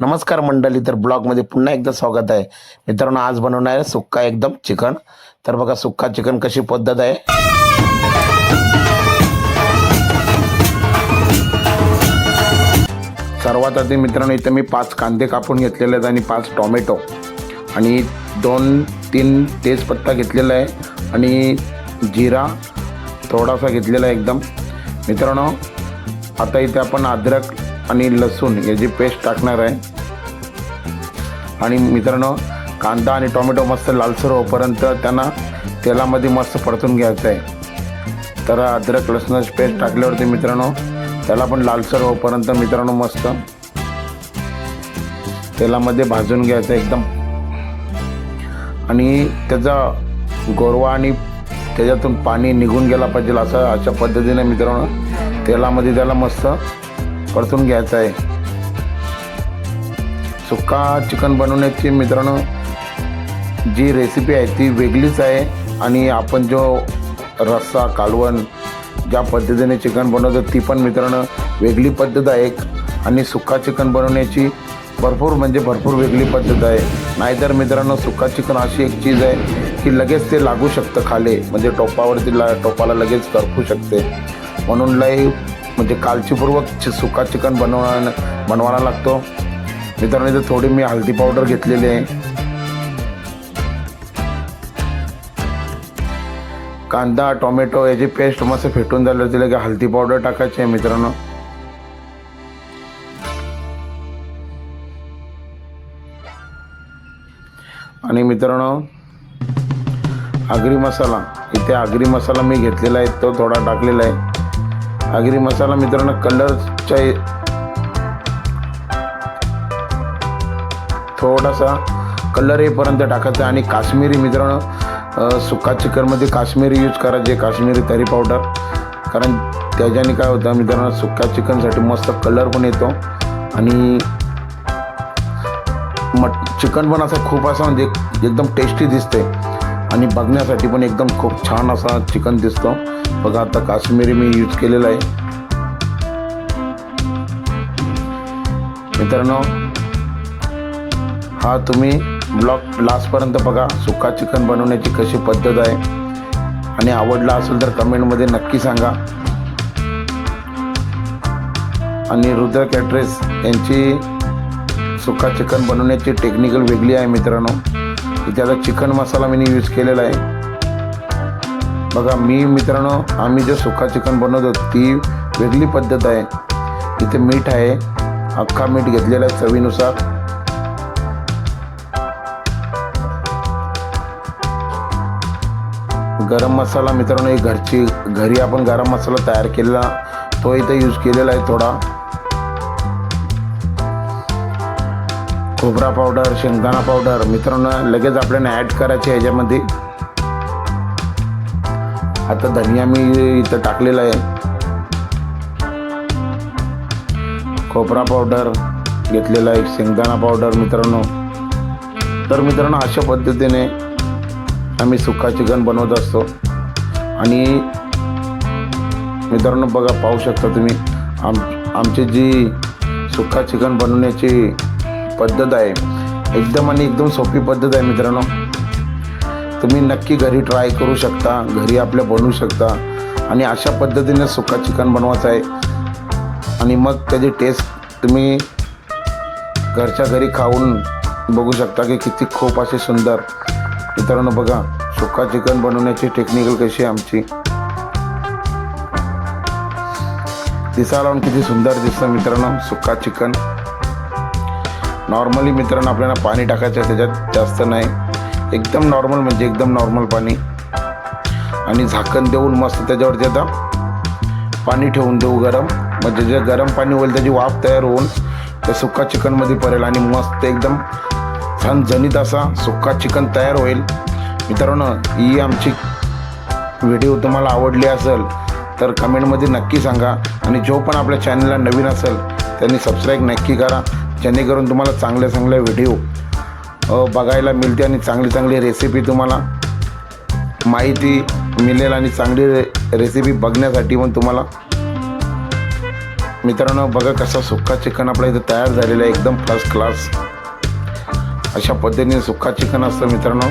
नमस्कार मंडळी तर ब्लॉगमध्ये पुन्हा एकदा स्वागत आहे. मित्रांनो आज बनवणार आहे सुक्का एकदम चिकन. तर बघा सुक्का चिकन कशी पद्धत आहे. सर्वात आधी मित्रांनो इथं मी पाच कांदे कापून घेतलेले आहेत आणि पाच टॉमॅटो. आणि दोन तीन तेजपत्ता घेतलेला आहे आणि जिरा थोडासा घेतलेला आहे एकदम. मित्रांनो आता इथे आपण अद्रक आणि लसूण याची पेस्ट टाकणार आहे. आणि मित्रांनो कांदा आणि टोमॅटो मस्त लालसर होईपर्यंत त्यांना तेलामध्ये मस्त परतून घ्यायचं आहे. तर अद्रक लसणाची पेस्ट टाकल्यावरती मित्रांनो त्याला पण लालसर होईपर्यंत मित्रांनो मस्त तेलामध्ये भाजून घ्यायचं एकदम. आणि त्याचा गोरवा आणि त्याच्यातून पाणी निघून गेला पाहिजे असं अशा पद्धतीने मित्रांनो तेलामध्ये त्याला मस्त परतून घ्यायचं आहे. सुक्का चिकन बनवण्याची मित्रांनो जी रेसिपी आहे ती वेगळीच आहे. आणि आपण जो रस्सा कालवण ज्या पद्धतीने चिकन बनवतो ती पण मित्रांनो वेगळी पद्धत आहे एक. आणि सुक्का चिकन बनवण्याची भरपूर म्हणजे भरपूर वेगळी पद्धत आहे. नाहीतर मित्रांनो सुक्का चिकन अशी एक चीज आहे की लगेच ते लागू शकतं खाले. म्हणजे टोपावरती ला टोपाला लगेच करपू शकते. म्हणून लई म्हणजे काळजीपूर्वक सुका चिकन बनवा बनवायला लागतो. मित्रांनो इथे थोडी मी हळदी पावडर घेतलेली आहे. कांदा टोमॅटो याची पेस्ट मस्त फेटून झालं तिला की हळदी पावडर टाकायची आहे मित्रांनो. आणि मित्रांनो आगरी मसाला. इथे आगरी मसाला मी घेतलेला आहे तो थोडा टाकलेला आहे. आगरी मसाला मित्रांनो कलरच्या थोडासा कलर येईपर्यंत टाकायचा आणि काश्मीरी मित्रांनो सुका सुक्का चिकनमध्ये काश्मीरी यूज करायचे काश्मीरी तरी पावडर कारण त्याच्याने काय होतं मित्रांनो सुक्का चिकनसाठी मस्त कलर पण येतो. आणि मट चिकन पण असं खूप असं म्हणजे एकदम टेस्टी दिसते आणि बघण्यासाठी पण एकदम खूप छान असा चिकन दिसतो. बघा आता काश्मीरी मी यूज केलेला आहे. मित्रांनो हा तुम्ही ब्लॉग लास्टपर्यंत बघा. सुका चिकन बनवण्याची कशी पद्धत आहे. आणि आवडला असेल तर कमेंटमध्ये नक्की सांगा. आणि रुद्र कॅटरेस यांची सुका चिकन बनवण्याची टेक्निकल वेगळी आहे मित्रांनो. इथे आता चिकन मसाला मी यूज केलेला आहे. बघा मी मित्रांनो आम्ही जे सुखा चिकन बनवतो ती वेगळी पद्धत आहे. इथे मीठ आहे अख्खा मीठ घेतलेला आहे चवीनुसार. गरम मसाला मित्रांनो एक घरची घरी आपण गरम मसाला तयार केलेला तो इथे यूज केलेला आहे थोडा. खोबरा पावडर शेंगदाणा पावडर मित्रांनो लगेच आपल्याला ॲड करायचे ह्याच्यामध्ये आता धनिया मी इथं टाकलेला आहे. खोबरा पावडर घेतलेला आहे. शेंगदाणा पावडर मित्रांनो. तर मित्रांनो अशा पद्धतीने आम्ही सुखा चिकन बनवत असतो. आणि मित्रांनो बघा पाहू शकता तुम्ही आम आमची जी सुक्का चिकन बनवण्याची पद्धत आहे. एकदम आणि एकदम सोपी पद्धत आहे मित्रांनो. तुम्ही नक्की घरी ट्राय करू शकता घरी आपल्या बनवू शकता आणि अशा पद्धतीने सुका चिकन बनवायचं आहे. आणि मग त्याची टेस्ट तुम्ही घरच्या घरी खाऊन बघू शकता की किती खूप असे सुंदर. मित्रांनो बघा सुक्का चिकन बनवण्याची टेक्निकल कशी आहे आमची. दिसायला लावून किती सुंदर दिसतं मित्रांनो सुक्का चिकन. नॉर्मली मित्रांनो आपल्याला पाणी टाकायचं आहे त्याच्यात जास्त नाही. एकदम नॉर्मल म्हणजे एकदम नॉर्मल पाणी. आणि झाकण देऊन मस्त त्याच्यावरती आता पाणी ठेवून देऊ गरम. म्हणजे जे गरम पाणी होईल त्याची वाफ तयार होऊन त्या सुक्का चिकनमध्ये पडेल आणि मस्त एकदम झणझणीत असा सुक्का चिकन तयार होईल. मित्रांनो ही आमची व्हिडिओ तुम्हाला आवडली असेल तर कमेंटमध्ये नक्की सांगा. आणि जो पण आपल्या चॅनलला नवीन असेल त्यांनी सबस्क्राईब नक्की करा. जेणेकरून तुम्हाला चांगले चांगले व्हिडिओ बघायला मिळते आणि चांगली चांगली रेसिपी तुम्हाला माहिती मिळेल आणि चांगली रे रेसिपी बघण्यासाठी पण तुम्हाला मित्रांनो बघा कसा सुक्का चिकन आपल्या इथं तयार झालेला आहे एकदम फर्स्ट क्लास अशा पद्धतीने सुक्का चिकन असतं मित्रांनो.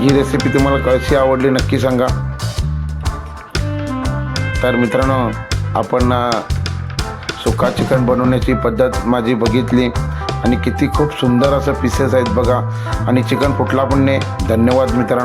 ही रेसिपी तुम्हाला कशी आवडली नक्की सांगा. तर मित्रांनो आपण सुका चिकन बनवण्याची पद्धत माझी बघितली. आणि किती खूप सुंदर असं पीसेस आहेत बघा. आणि चिकन फुटला पण नाही. धन्यवाद मित्रांनो.